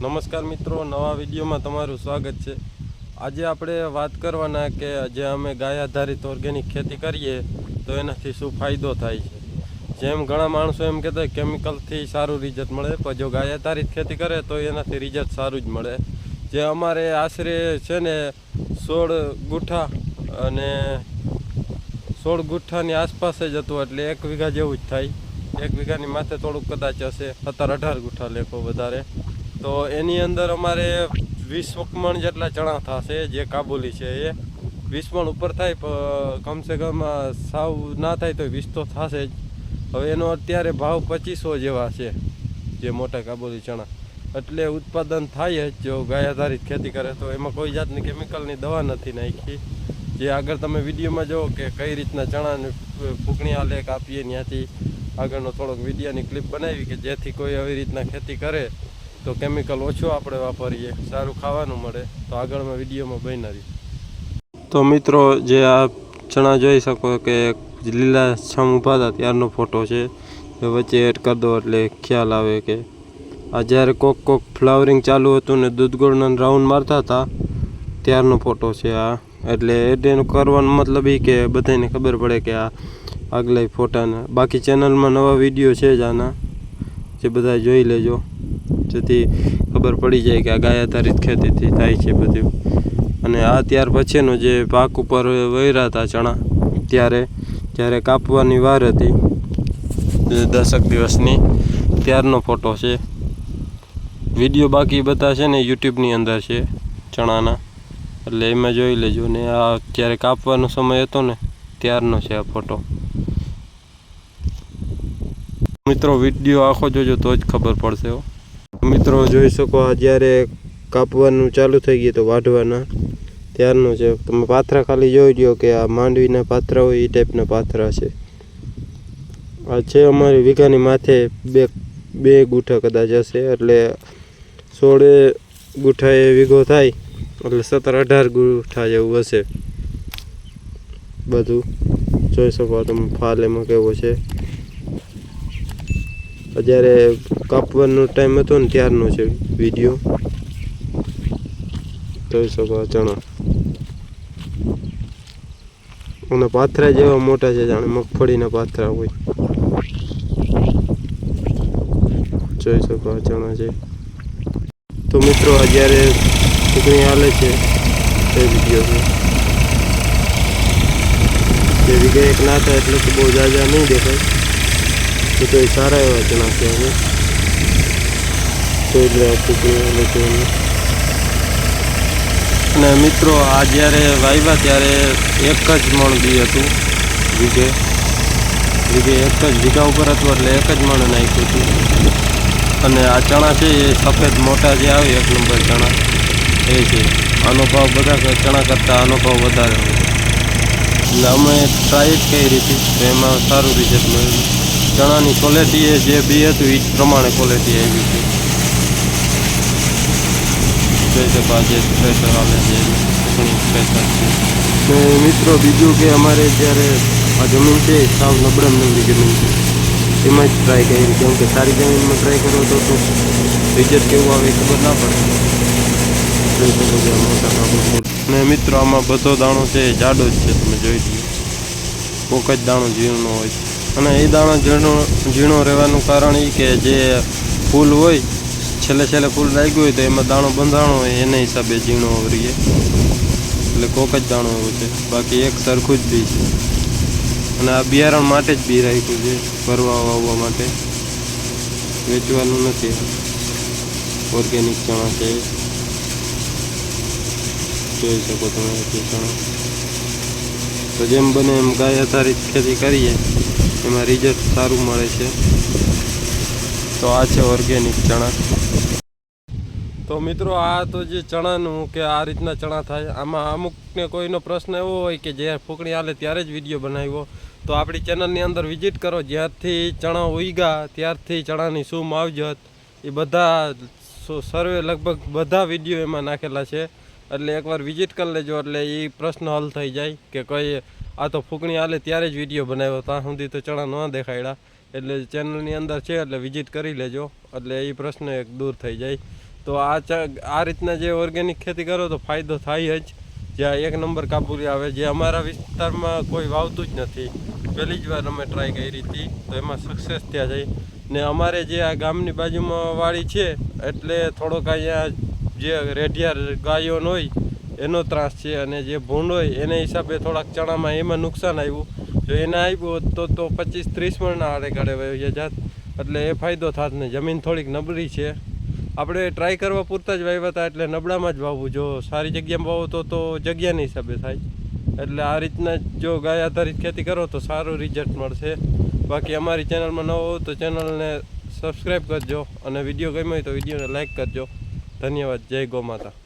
નમસ્કાર મિત્રો, નવા વિડીયોમાં તમારું સ્વાગત છે. આજે આપણે વાત કરવાના કે જે અમે ગાય આધારિત ઓર્ગેનિક ખેતી કરીએ, તો એનાથી શું ફાયદો થાય છે? જેમ ઘણા માણસો એમ કહેતા કેમિકલથી સારું રિઝલ્ટ મળે, પણ જો ગાય આધારિત ખેતી કરે, તો એનાથી રિઝલ્ટ સારું જ મળે. જે અમારે આશરે છે ને, સોળ ગુઠ્ઠા અને સોળ ગુઠ્ઠાની આસપાસ જ હતું, એટલે એક વીઘા જેવું જ થાય. એક વીઘાની માથે થોડુંક કદાચ હશે, સત્તર અઢાર ગુઠ્ઠા લેખો વધારે. તો એની અંદર અમારે વીસ વકમણ જેટલા ચણા થશે, જે કાબુલી છે એ. વીસ ઉપર થાય કમસે કમ સાવ ના થાય તો વીસ તો થશે જ. હવે એનો અત્યારે ભાવ પચીસો જેવા છે, જે મોટા કાબુલી ચણા. એટલે ઉત્પાદન થાય જ, જો ગાય આધારિત ખેતી કરે તો. એમાં કોઈ જાતની કેમિકલની દવા નથી નાખી. જે આગળ તમે વિડીયોમાં જુઓ કે કઈ રીતના ચણાને ફૂંકણી આલેખ આપીએ ત્યાંથી. આગળનો થોડોક વિડીયોની ક્લિપ બનાવી કે જેથી કોઈ આવી રીતના ખેતી કરે. તો કેમિકલ ઓછું આપણે વાપરીએ, સારું ખાવાનું મળે, તો આગળમાં વિડીયોમાં બનાવી તો મિત્રો, જે આ ચણા જોઈ શકો કે લીલા છમ ઊભા હતા, ત્યારનો ફોટો છે. વચ્ચે એડ કરી દો, એટલે ખ્યાલ આવે કે આ જ્યારે કોક કોક ફ્લાવરિંગ ચાલુ હતું ને દૂધગોળના રાઉન્ડ મારતા હતા, ત્યારનો ફોટો છે આ. એટલે એનો કરવાનો મતલબ એ કે બધાને ખબર પડે કે આ આગલા ફોટાના બાકી ચેનલમાં નવા વીડિયો છે જ આના. જે બધા જોઈ લેજો. જેથી ખબર પડી જાય કે આ ગાય આધારિત ખેતીથી થાય છે બધું. અને આ ત્યાર પછીનો જે પાક ઉપર વહેરા હતા ચણા, ત્યારે જ્યારે કાપવાની વાર હતી. દસક દિવસની. ત્યારનો ફોટો છે. વીડિયો બાકી બધા છે ને યુટ્યુબની અંદર છે ચણાના. એટલે એમાં જોઈ લેજો ને આ જ્યારે કાપવાનો સમય હતો ને, ત્યારનો છે આ ફોટો. મિત્રો, વીડિયો આખો જોજો તો જ ખબર પડશે મિત્રો જોઈ શકો આ જ્યારે કાપવાનું ચાલુ થઈ ગયું તો વાઢવાના. ત્યારનું છે. તમે પાથરા ખાલી જોઈ લો કે આ માંડવીના પાથરા હોય એ ટાઈપના પાથરા છે. આ છે અમારી વીઘાની માથે બે બે ગુઠા કદાચ હશે. એટલે સોળે ગુઠા એ વીઘો થાય. એટલે સત્તર, અઢાર ગુઠા જેવું હશે. બધું. જોઈ શકો તમે ફાલ એમાં કેવો છે. જ્યારે કાપવાનો ટાઈમ હતો ને ત્યારનો છે વીડિયો જોઈ શકો ચણા. અને પાથરા જેવા મોટા છે જાણે, મગફળીના પાથરા હોય. જોઈ શકો ચણા છે. તો મિત્રો જ્યારે ચૂંટણી હાલે છે તે વીડિયો છે. જે એક ના થાય એટલે બહુ જાજા નહીં દેખાય. તો એ સારા એવા ચણા છે હવે જોઈ લે આ ચૂંટણી હાલે છે અને મિત્રો, આ જ્યારે વાવ્યા ત્યારે એક જ મણ બી હતું, વીઘે. વીઘે એક જ વીઘા ઉપર હતું એટલે એક જ મણ નાખ્યું હતું. અને આ ચણા છે એ સફેદ મોટા જે આવે, એક નંબર ચણા, એ છે. આનો ભાવ બધા ચણા કરતાં આનો ભાવ વધારે હોય. એટલે અમે ટ્રાય જ કરી હતી, તો એમાં સારું રિઝલ્ટ મળ્યું. ચણાની ક્વોલિટી જે બી હતું એ જ પ્રમાણે ક્વોલિટી આવી છે જોઈ શકો પ્રેશર આવે છે ઘણી પ્રેશર છે. ને મિત્રો, બીજું કે અમારે જ્યારે આ જમીન છે, સાવ નબળમ નબળી જમીન છે. એમાં જ ટ્રાય કરી કેમ કે સારી જમીનમાં ટ્રાય કરો તો તો રિઝલ્ટ કેવું આવે ખબર ના પડે. જોઈ ને મિત્રો, આમાં બધો દાણો છે, એ જાડો જ છે, તમે જોઈ લો કોક જ દાણો ઝીણો હોય. અને એ દાણો ઝીણો ઝીણો રહેવાનું કારણ એ કે જે ફૂલ હોય છેલ્લે છેલ્લે ફૂલ લાગ્યું હોય તો એમાં દાણો બંધાણો હોય, એના હિસાબે ઝીણો રહીએ એટલે કોક જ દાણો એવો છે. બાકી એક સરખું જ બી છે. અને આ બિયારણ માટે જ બી રાખ્યું છે, ભરવા વાવવા માટે. વેચવાનું નથી. ઓર્ગેનિક ચણા છે. જોઈ શકો તમે ચણા. તો જેમ બને એમ ગાય આધારિત ખેતી કરીએ. એમાં રિઝલ્ટ સારું મળે છે. તો આ છે ઓર્ગેનિક ચણા. તો મિત્રો, આ તો જે ચણાનું કે આ રીતના ચણા થાય, આમાં અમુકને કોઈનો પ્રશ્ન એવો હોય કે જે ફૂંકણી હાલે ત્યારે જ વીડિયો બનાવ્યો. તો આપણી ચેનલની અંદર વિઝિટ કરો, જ્યારથી ચણા ઉઈગા, ત્યારથી ચણાની શું માવજત એ બધા સર્વે લગભગ બધા વીડિયો એમાં નાખેલા છે. એટલે એકવાર વિઝિટ કરી લેજો, એટલે એ પ્રશ્ન હલ થઈ જાય કે કઈ આ તો ફૂંકણી હાલે ત્યારે જ વીડિયો બનાવ્યો, ત્યાં સુધી તો ચણા ન દેખાડ્યા એટલે ચેનલની અંદર છે, એટલે વિઝિટ કરી લેજો. એટલે એ પ્રશ્ન એક દૂર થઈ જાય. તો આ આ રીતના જે ઓર્ગેનિક ખેતી કરો તો ફાયદો થાય જ. જ્યાં એક નંબર કાબુલી આવે, જે અમારા વિસ્તારમાં કોઈ વાવતું જ નથી. પહેલી જ વાર અમે ટ્રાય કરી હતી, તો એમાં સક્સેસ થયા છે ને અમારે જે આ ગામની બાજુમાં વાડી છે, એટલે થોડોક અહીંયા જે રેઢિયા ગાયો હોય, એનો ત્રાસ છે અને જે ભૂંડ હોય, એને હિસાબે થોડાક ચણામાં એમાં નુકસાન આવ્યું. જો એને આવ્યું તો તો પચીસ ત્રીસ મણના આડે કાઢે વહી જાત. એટલે એ ફાયદો થાત ને જમીન થોડીક નબળી છે. આપણે ટ્રાય કરવા પૂરતા જ વાવ્યા હતા એટલે નબળામાં જ વાવવું. જો સારી જગ્યામાં વાવો તો તો જગ્યાની હિસાબે થાય. એટલે આ રીતના જો ગાય આધારિત ખેતી કરો તો સારું રિઝલ્ટ મળશે. બાકી અમારી ચેનલમાં ન હોવ તો ચેનલને સબસ્ક્રાઈબ કરજો અને વીડિયો ગમ્યો હોય તો વિડીયોને લાઈક કરજો. ધન્યવાદ. જય ગૌ માતા